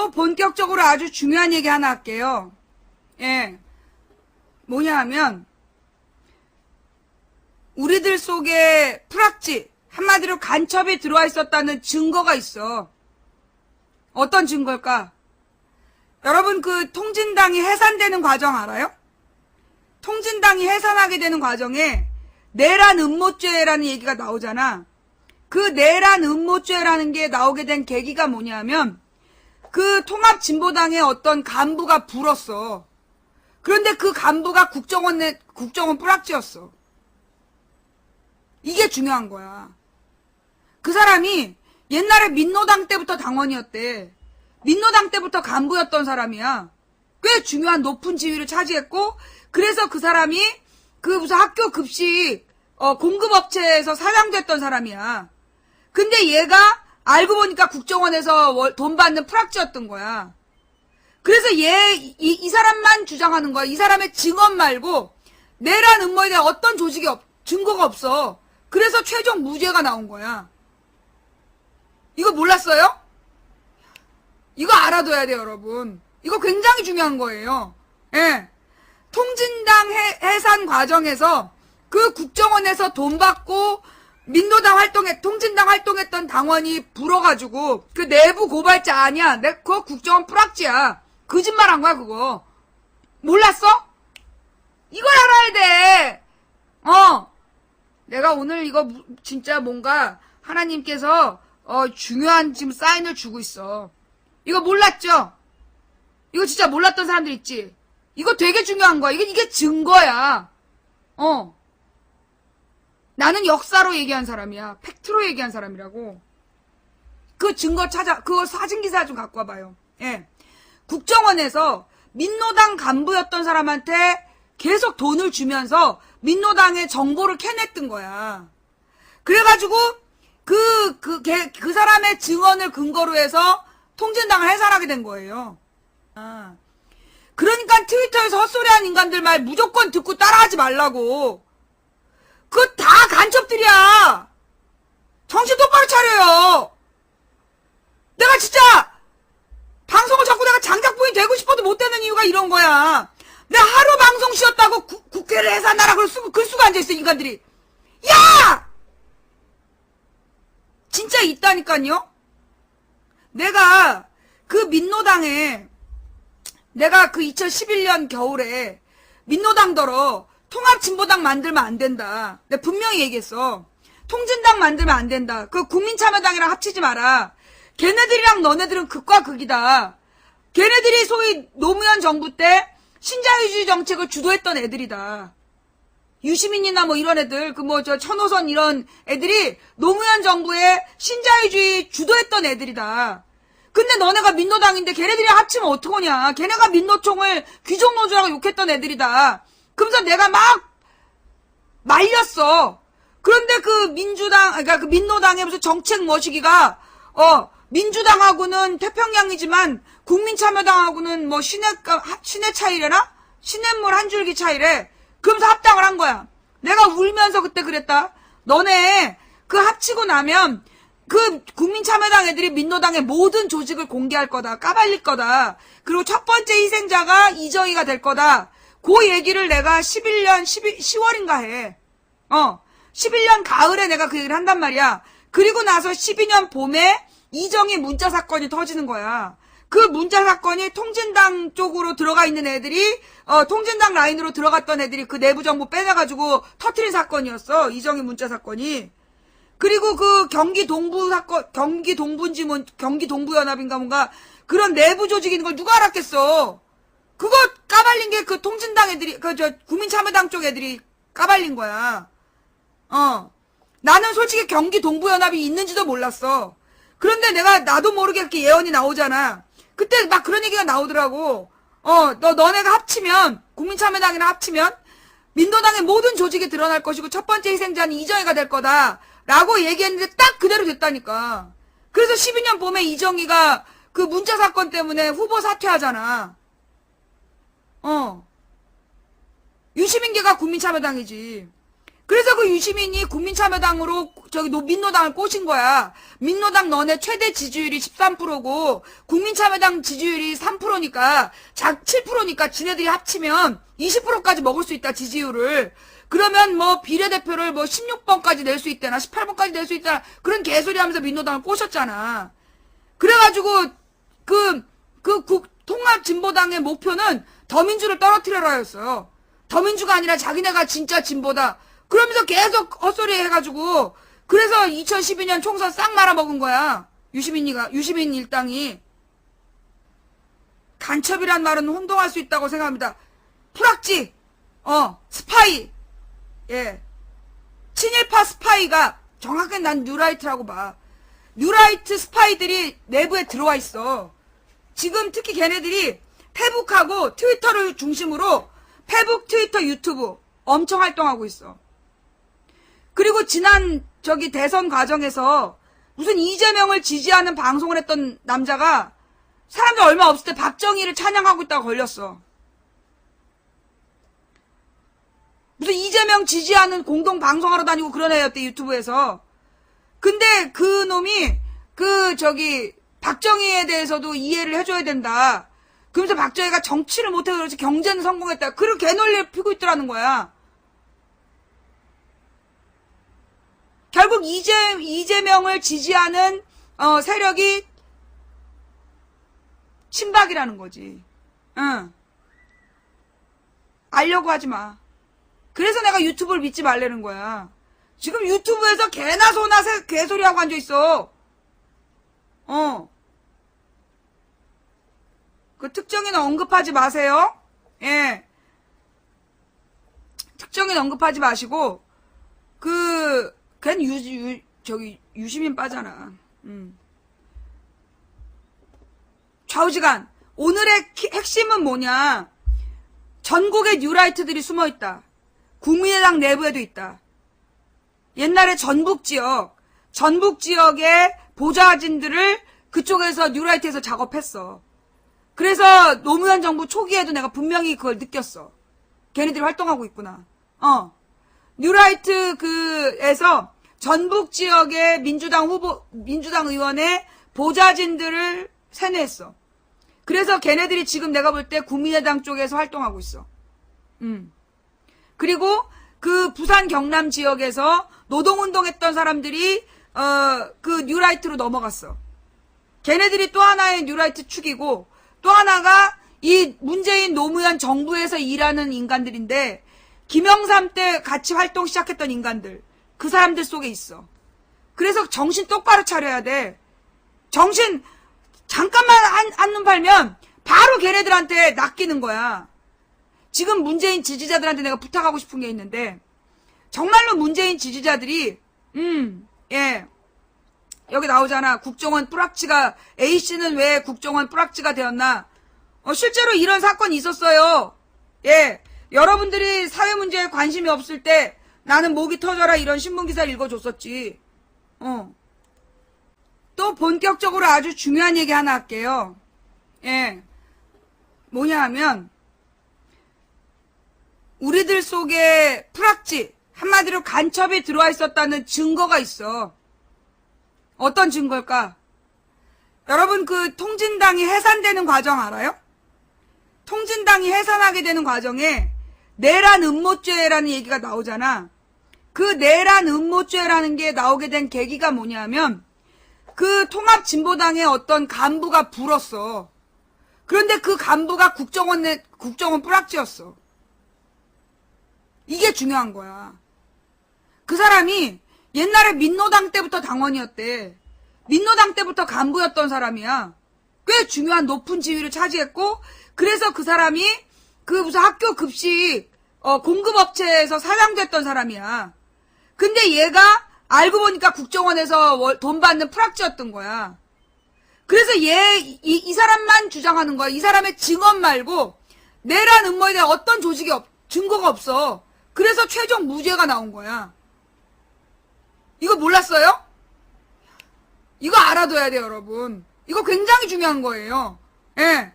또 본격적으로 아주 중요한 얘기 하나 할게요. 예. 뭐냐 하면, 우리들 속에 프락지, 한마디로 간첩이 들어와 있었다는 증거가 있어. 어떤 증거일까? 여러분 그 통진당이 해산되는 과정 알아요? 통진당이 해산하게 되는 과정에 내란 음모죄라는 얘기가 나오잖아. 그 내란 음모죄라는 게 나오게 된 계기가 뭐냐면 그 통합 진보당의 어떤 간부가 불었어. 그런데 그 간부가 국정원 내, 국정원 뿌락지였어. 이게 중요한 거야. 그 사람이 옛날에 민노당 때부터 당원이었대. 민노당 때부터 간부였던 사람이야. 꽤 중요한 높은 지위를 차지했고, 그래서 그 사람이 그 무슨 학교 급식 어, 공급업체에서 사장됐던 사람이야. 근데 얘가 알고 보니까 국정원에서 월- 돈 받는 프락지였던 거야. 그래서 얘, 이, 이 사람만 주장하는 거야. 이 사람의 증언 말고 내란 음모에 대한 어떤 조직이 없, 증거가 없어. 그래서 최종 무죄가 나온 거야. 이거 몰랐어요? 이거 알아둬야 돼요, 여러분. 이거 굉장히 중요한 거예요. 예. 통진당 해, 해산 과정에서 그 국정원에서 돈 받고 민노당 활동에 통진당 활동했던 당원이 불어가지고 그 내부 고발자 아니야. 내 그거 국정원 뿌락지야. 거짓말한 거야 그거. 몰랐어? 이걸 알아야 돼. 어. 내가 오늘 이거 무- 진짜 뭔가 하나님께서 어, 중요한 지금 사인을 주고 있어. 이거 몰랐죠? 이거 진짜 몰랐던 사람들 있지? 이거 되게 중요한 거야. 이게, 이게 증거야. 어. 나는 역사로 얘기한 사람이야. 팩트로 얘기한 사람이라고. 그 증거 찾아, 그거 사진기사 좀 갖고 와봐요. 예. 국정원에서 민노당 간부였던 사람한테 계속 돈을 주면서 민노당의 정보를 캐냈던 거야. 그래가지고 그, 그, 걔- 그 사람의 증언을 근거로 해서 통진당을 해산하게 된 거예요. 아. 그러니까 트위터에서 헛소리하는 인간들 말 무조건 듣고 따라하지 말라고. 그거 다 간첩들이야. 정신 똑바로 차려요. 내가 진짜 방송을 자꾸 내가 장작부인 되고 싶어도 못 되는 이유가 이런 거야. 내가 하루 방송 쉬었다고 구- 국회를 해산하라 그럴 수, 글 수가 앉아있어, 인간들이. 야! 진짜 있다니까요? 내가 그 민노당에 내가 그 2011년 겨울에 민노당더러 통합 진보당 만들면 안 된다. 내가 분명히 얘기했어. 통진당 만들면 안 된다. 그 국민참여당이랑 합치지 마라. 걔네들이랑 너네들은 극과 극이다. 걔네들이 소위 노무현 정부 때 신자유주의 정책을 주도했던 애들이다. 유시민이나 뭐 이런 애들, 그 뭐 저 천호선 이런 애들이 노무현 정부의 신자유주의 주도했던 애들이다. 근데 너네가 민노당인데 걔네들이랑 합치면 어떡하냐. 걔네가 민노총을 귀족노조라고 욕했던 애들이다. 그러면서 내가 막 말렸어. 그런데 그 민주당, 그러니까 그 민노당의 무슨 정책 머시기가, 어, 민주당하고는 태평양이지만 국민참여당하고는 뭐 신의, 신의 차이래나? 신의물 한 줄기 차이래. 그러면서 합당을 한 거야. 내가 울면서 그때 그랬다. 너네 그 합치고 나면 그 국민참여당 애들이 민노당의 모든 조직을 공개할 거다. 까발릴 거다. 그리고 첫 번째 희생자가 이정희가 될 거다. 그 얘기를 내가 11년 12, 10월인가 해. 어. 11년 가을에 내가 그 얘기를 한단 말이야. 그리고 나서 12년 봄에 이정희 문자 사건이 터지는 거야. 그 문자 사건이 통진당 쪽으로 들어가 있는 애들이 어, 통진당 라인으로 들어갔던 애들이 그 내부 정보 빼내가지고 터트린 사건이었어. 이정희 문자 사건이. 그리고 그 경기 동부 사건, 경기 동부인지 뭐, 경기 동부 연합인가 뭔가 그런 내부 있는 걸 누가 알았겠어. 그거 까발린 게 그 통진당 애들이, 그 저 국민참여당 쪽 애들이 까발린 거야. 어. 나는 솔직히 경기 동부연합이 있는지도 몰랐어. 그런데 내가 나도 모르게 이렇게 예언이 나오잖아. 그때 막 그런 얘기가 나오더라고. 어, 너, 너네가 합치면, 국민참여당이랑 합치면, 민노당의 모든 조직이 드러날 것이고, 첫 번째 희생자는 이정희가 될 거다. 라고 얘기했는데 딱 그대로 됐다니까. 그래서 12년 봄에 이정희가 그 문자 사건 때문에 후보 사퇴하잖아. 어. 유시민계가 국민참여당이지. 그래서 그 유시민이 국민참여당으로 저기 노- 민노당을 꼬신 거야. 민노당 너네 최대 지지율이 13%고 국민참여당 지지율이 3%니까 작 7%니까 지네들이 합치면 20%까지 먹을 수 있다 지지율을. 그러면 뭐 비례대표를 뭐 16번까지 낼 수 있다나 18번까지 낼 수 있다나 그런 개소리 하면서 민노당을 꼬셨잖아. 그래가지고 그, 그 국, 통합진보당의 목표는 더민주를 떨어뜨려라였어요. 더민주가 아니라 자기네가 진짜 진보다. 그러면서 계속 헛소리 해가지고, 그래서 2012년 총선 싹 말아먹은 거야. 유시민이가, 유시민 일당이. 간첩이란 말은 혼동할 수 있다고 생각합니다. 프락지, 어, 스파이, 예. 친일파 스파이가, 정확하게 난 뉴라이트라고 봐. 뉴라이트 스파이들이 내부에 들어와 있어. 지금 특히 걔네들이 페북하고 트위터를 중심으로 페북, 트위터, 유튜브 엄청 활동하고 있어. 그리고 지난 저기 대선 과정에서 무슨 이재명을 지지하는 방송을 했던 남자가 사람들 얼마 없을 때 박정희를 찬양하고 있다가 걸렸어. 무슨 이재명 지지하는 공동 방송하러 다니고 그런 애였대 유튜브에서. 근데 그 놈이 그 저기 박정희에 대해서도 이해를 해줘야 된다. 그러면서 박정희가 정치를 못해서 그렇지 경제는 성공했다. 그런 개논리를 피고 있더라는 거야. 결국 이재, 이재명을 지지하는 어, 세력이 친박이라는 거지. 응. 알려고 하지 마. 그래서 내가 유튜브를 믿지 말라는 거야. 지금 유튜브에서 개나 소나 새- 개소리하고 앉아있어. 어. 그 특정인 언급하지 마세요. 예. 특정인 언급하지 마시고, 그, 걘 유, 유, 저기, 유시민 빠잖아. 음. 좌우지간. 오늘의 키- 핵심은 뭐냐. 전국의 뉴라이트들이 숨어 있다. 국민의당 내부에도 있다. 옛날에 전북 지역, 전북 지역의 보좌진들을 그쪽에서 뉴라이트에서 작업했어. 그래서 노무현 정부 초기에도 내가 분명히 그걸 느꼈어. 걔네들이 활동하고 있구나. 어. 뉴라이트 그에서 전북 지역의 민주당 후보, 민주당 의원의 보좌진들을 세뇌했어. 그래서 걔네들이 지금 내가 볼 때 국민의당 쪽에서 활동하고 있어. 음. 그리고 그 부산 경남 지역에서 노동운동했던 사람들이 어 그 뉴라이트로 넘어갔어. 걔네들이 또 하나의 뉴라이트 축이고 또 하나가 이 문재인 노무현 정부에서 일하는 인간들인데 김영삼 때 같이 활동 시작했던 인간들 그 사람들 속에 있어. 그래서 정신 똑바로 차려야 돼. 정신 잠깐만 한, 한눈 팔면 바로 걔네들한테 낚이는 거야. 지금 문재인 지지자들한테 내가 부탁하고 싶은 게 있는데 정말로 문재인 지지자들이 음, 예. 여기 나오잖아. 국정원 뿌락치가 A씨는 왜 국정원 뿌락치가 되었나? 어, 실제로 이런 사건이 있었어요. 예. 여러분들이 사회 문제에 관심이 없을 때 나는 목이 터져라 이런 신문 기사를 읽어줬었지. 어. 또 본격적으로 아주 중요한 얘기 하나 할게요. 예. 뭐냐 하면 우리들 속에 프락지, 한마디로 간첩이 들어와 있었다는 증거가 있어. 어떤 증거일까? 여러분 그 통진당이 해산되는 과정 알아요? 통진당이 해산하게 되는 과정에 내란 음모죄라는 얘기가 나오잖아. 그 내란 음모죄라는 게 나오게 된 계기가 뭐냐면 그 통합진보당의 어떤 간부가 불었어. 그런데 그 간부가 국정원 내, 국정원 뿌락지였어. 이게 중요한 거야. 그 사람이 옛날에 민노당 때부터 당원이었대. 민노당 때부터 간부였던 사람이야. 꽤 중요한 높은 지위를 차지했고, 그래서 그 사람이 그 무슨 학교 급식 어, 공급업체에서 사장됐던 사람이야. 근데 얘가 알고 보니까 국정원에서 월- 돈 받는 프락지였던 거야. 그래서 얘, 이, 이 사람만 주장하는 거야. 이 사람의 증언 말고, 내란 음모에 대한 어떤 조직이 없, 증거가 없어. 그래서 최종 무죄가 나온 거야. 이거 몰랐어요? 이거 알아둬야 돼요, 여러분. 이거 굉장히 중요한 거예요. 예.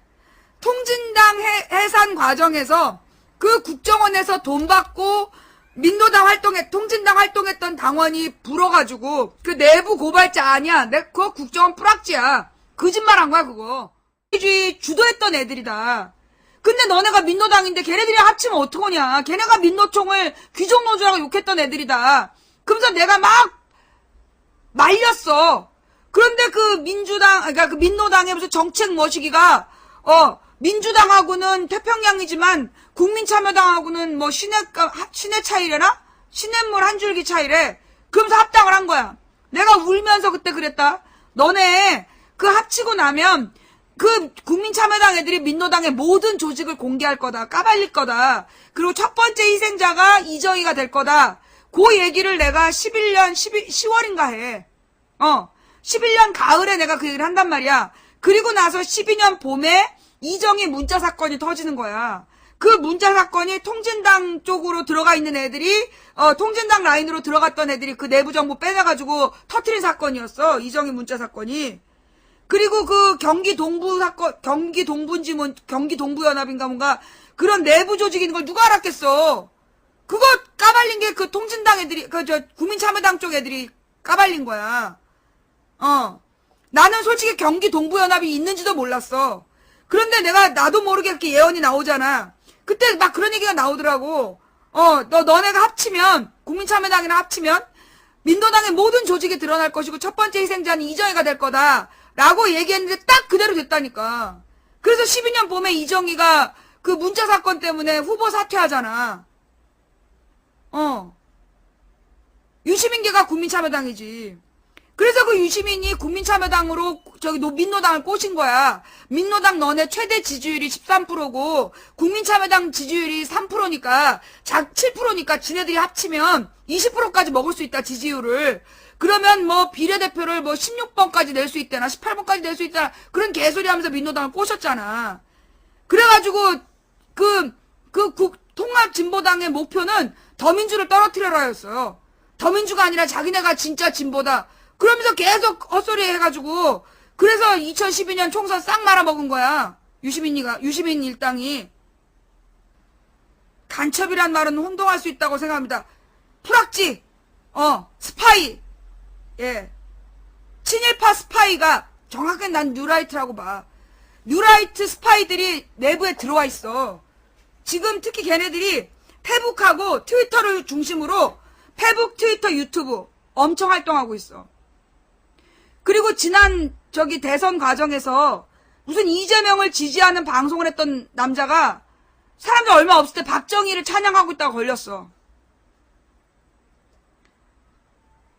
통진당 해, 해산 과정에서 그 국정원에서 돈 받고 민노당 활동에 통진당 활동했던 당원이 불어가지고 그 내부 고발자 아니야. 내 그거 국정원 뿌락지야. 거짓말한 거야 그거. 주의 주도했던 애들이다. 근데 너네가 민노당인데 걔네들이 합치면 어떡하냐. 걔네가 민노총을 귀족노조라고 욕했던 애들이다. 그러면서 내가 막 말렸어. 그런데 그 민주당, 그러니까 그 민노당의 무슨 정책 머시기가, 어, 민주당하고는 태평양이지만 국민참여당하고는 뭐 신의, 신의 차이래나? 신의물 한 줄기 차이래. 그러면서 합당을 한 거야. 내가 울면서 그때 그랬다. 너네 그 합치고 나면 그 국민참여당 애들이 민노당의 모든 조직을 공개할 거다. 까발릴 거다. 그리고 첫 번째 희생자가 이정희가 될 거다. 그 얘기를 내가 11년 12, 10월인가 해. 어. 11년 가을에 내가 그 얘기를 한단 말이야. 그리고 나서 12년 봄에 이정희 문자 사건이 터지는 거야. 그 문자 사건이 통진당 쪽으로 들어가 있는 애들이 어, 통진당 라인으로 들어갔던 애들이 그 내부 정보 빼내가지고 터트린 사건이었어. 이정희 문자 사건이. 그리고 그 경기 동부 사건, 경기 동부인지 뭐, 경기 동부 연합인가 뭔가 그런 내부 있는 걸 누가 알았겠어. 그거 까발린 게 그 통진당 애들이, 그 저 국민참여당 쪽 애들이 까발린 거야. 어. 나는 솔직히 경기 동부연합이 있는지도 몰랐어. 그런데 내가 나도 모르게 이렇게 예언이 나오잖아. 그때 막 그런 얘기가 나오더라고. 어, 너, 너네가 합치면, 국민참여당이랑 합치면, 민노당의 모든 조직이 드러날 것이고, 첫 번째 희생자는 이정희가 될 거다. 라고 얘기했는데 딱 그대로 됐다니까. 그래서 12년 봄에 이정희가 그 문자 사건 때문에 후보 사퇴하잖아. 어. 유시민계가 국민참여당이지. 그래서 그 유시민이 국민참여당으로 저기 노 민노당을 꼬신 거야. 민노당 너네 최대 지지율이 13%고 국민참여당 지지율이 3%니까 작 7%니까 지네들이 합치면 20%까지 먹을 수 있다 지지율을. 그러면 뭐 비례대표를 뭐 16번까지 낼 수 있다나 18번까지 낼 수 있다나 그런 개소리 하면서 민노당을 꼬셨잖아. 그래가지고 그, 그 국, 통합진보당의 목표는 더민주를 떨어뜨려라였어요. 더민주가 아니라 자기네가 진짜 진보다. 그러면서 계속 헛소리 해가지고 그래서 2012년 총선 싹 말아먹은 거야. 유시민이가 유시민 일당이 간첩이란 말은 혼동할 수 있다고 생각합니다. 프락지, 어 스파이, 예 친일파 스파이가 정확히 난 뉴라이트라고 봐. 뉴라이트 스파이들이 내부에 들어와 있어. 지금 특히 걔네들이 페북하고 트위터를 중심으로 페북, 트위터, 유튜브 엄청 활동하고 있어. 그리고 지난 저기 대선 과정에서 무슨 이재명을 지지하는 방송을 했던 남자가 사람들 얼마 없을 때 박정희를 찬양하고 있다가 걸렸어.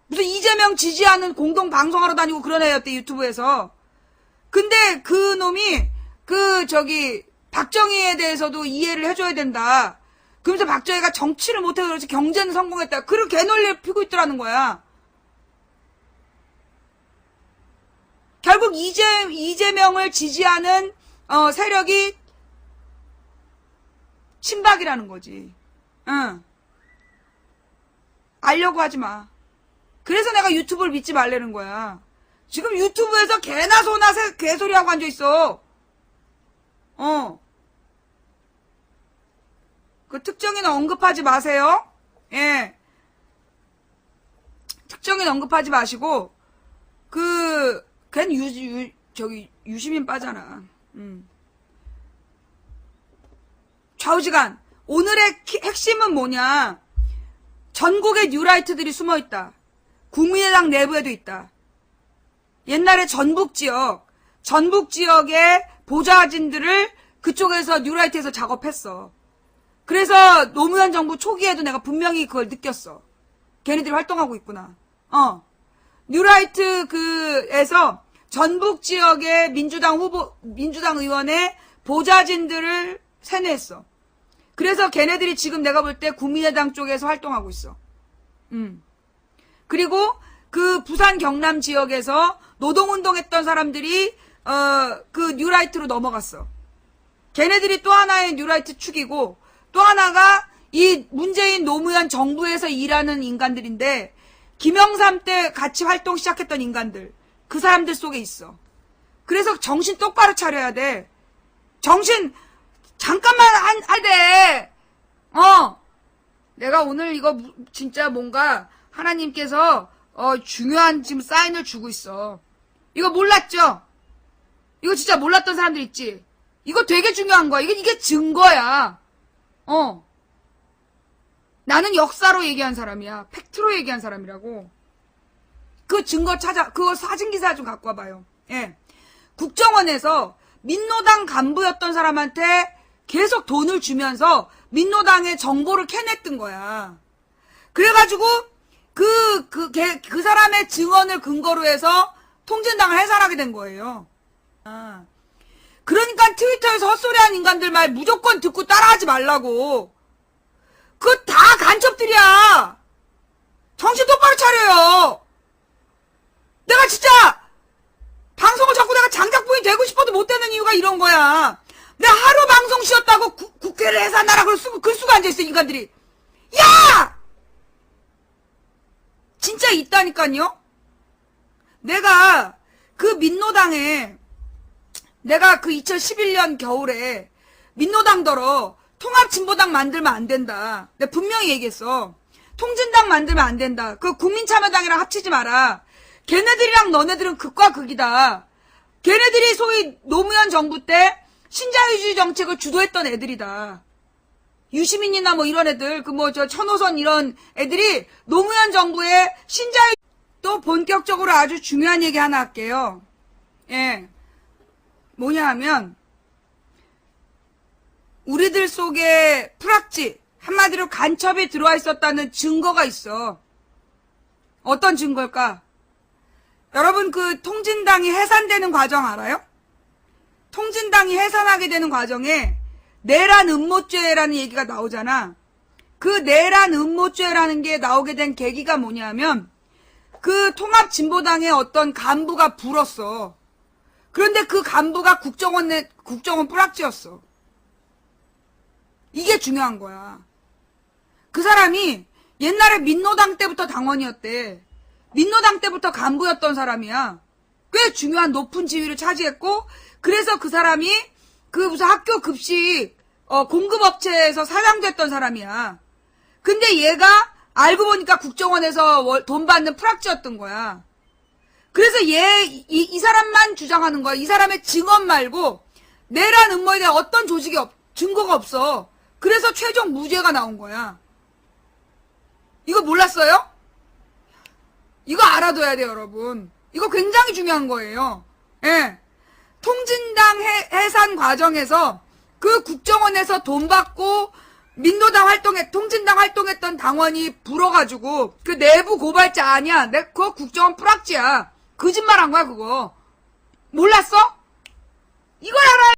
무슨 이재명 지지하는 공동 방송하러 다니고 그런 애였대 유튜브에서. 근데 그 놈이 그 저기 박정희에 대해서도 이해를 해줘야 된다. 그러면서 박정희가 정치를 못해서 그렇지 경제는 성공했다. 그런 개논리를 피고 있더라는 거야. 결국 이재, 이재명을 지지하는 어, 세력이 친박이라는 거지. 응. 알려고 하지 마. 그래서 내가 유튜브를 믿지 말라는 거야. 지금 유튜브에서 개나 소나 새, 개소리하고 앉아있어. 어. 그 특정인 언급하지 마세요. 예. 특정인 언급하지 마시고, 그, 걘 유, 유, 저기, 유시민 빠잖아. 음. 좌우지간. 오늘의 키- 핵심은 뭐냐. 전국의 뉴라이트들이 숨어 있다. 국민의당 내부에도 있다. 옛날에 전북 지역, 전북 지역의 보좌진들을 그쪽에서 뉴라이트에서 작업했어. 그래서 노무현 정부 초기에도 내가 분명히 그걸 느꼈어. 걔네들이 활동하고 있구나. 어. 뉴라이트 그에서 전북 지역의 민주당 후보, 민주당 의원의 보좌진들을 세뇌했어. 그래서 걔네들이 지금 내가 볼 때 국민의당 쪽에서 활동하고 있어. 음. 그리고 그 부산 경남 지역에서 노동운동했던 사람들이 어, 그 뉴라이트로 넘어갔어. 걔네들이 또 하나의 뉴라이트 축이고 또 하나가 이 문재인 노무현 정부에서 일하는 인간들인데 김영삼 때 같이 활동 시작했던 인간들 그 사람들 속에 있어. 그래서 정신 똑바로 차려야 돼. 정신 잠깐만 한, 하되 어 내가 오늘 이거 무- 진짜 뭔가 하나님께서 어, 중요한 지금 사인을 주고 있어. 이거 몰랐죠? 이거 진짜 몰랐던 사람들 있지? 이거 되게 중요한 거야. 이게, 이게 증거야. 어. 나는 역사로 얘기한 사람이야. 팩트로 얘기한 사람이라고. 그 증거 찾아, 그거 사진 기사 좀 갖고 와봐요. 예. 국정원에서 민노당 간부였던 사람한테 계속 돈을 주면서 민노당의 정보를 캐냈던 거야. 그래가지고 그, 그, 걔- 그 사람의 증언을 근거로 해서 통진당을 해산하게 된 거예요. 아. 그러니까 트위터에서 헛소리한 인간들 말 무조건 듣고 따라하지 말라고. 그거 다 간첩들이야. 정신 똑바로 차려요. 내가 진짜 방송을 자꾸 내가 장작부인 되고 싶어도 못 되는 이유가 이런 거야. 내가 하루 방송 쉬었다고 구- 국회를 해산하라 글 쓰고 글 쓰고 앉아있어 인간들이. 야! 진짜 있다니까요. 내가 그 민노당에 내가 그 2011년 겨울에 민노당더러 통합진보당 만들면 안 된다. 내가 분명히 얘기했어. 통진당 만들면 안 된다. 그 국민참여당이랑 합치지 마라. 걔네들이랑 너네들은 극과 극이다. 걔네들이 소위 노무현 정부 때 신자유주의 정책을 주도했던 애들이다. 유시민이나 뭐 이런 애들, 그 뭐 저 천호선 이런 애들이 노무현 정부의 신자유 또 본격적으로 아주 중요한 얘기 하나 할게요. 예. 뭐냐 하면 우리들 속에 프락지 한마디로 간첩이 들어와 있었다는 증거가 있어. 어떤 증거일까? 여러분 그 통진당이 해산되는 과정 알아요? 통진당이 해산하게 되는 과정에 내란 음모죄라는 얘기가 나오잖아. 그 내란 음모죄라는 게 나오게 된 계기가 뭐냐면 그 통합진보당의 어떤 간부가 불었어. 그런데 그 간부가 국정원 내, 국정원 뿌락지였어. 이게 중요한 거야. 그 사람이 옛날에 민노당 때부터 당원이었대. 민노당 때부터 간부였던 사람이야. 꽤 중요한 높은 지위를 차지했고, 그래서 그 사람이 그 무슨 학교 급식 어, 공급업체에서 사장됐던 사람이야. 근데 얘가 알고 보니까 국정원에서 월- 돈 받는 프락지였던 거야. 그래서 얘, 이, 이 사람만 주장하는 거야. 이 사람의 증언 말고, 내란 음모에 대한 어떤 조직이 없, 증거가 없어. 그래서 최종 무죄가 나온 거야. 이거 몰랐어요? 이거 알아둬야 돼요, 여러분. 이거 굉장히 중요한 거예요. 예. 통진당 해, 해산 과정에서 그 국정원에서 돈 받고 민노당 활동에 통진당 활동했던 당원이 불어가지고 그 내부 고발자 아니야. 내 그거 국정원 뿌락지야. 거짓말한 거야 그거. 몰랐어? 이걸 알아야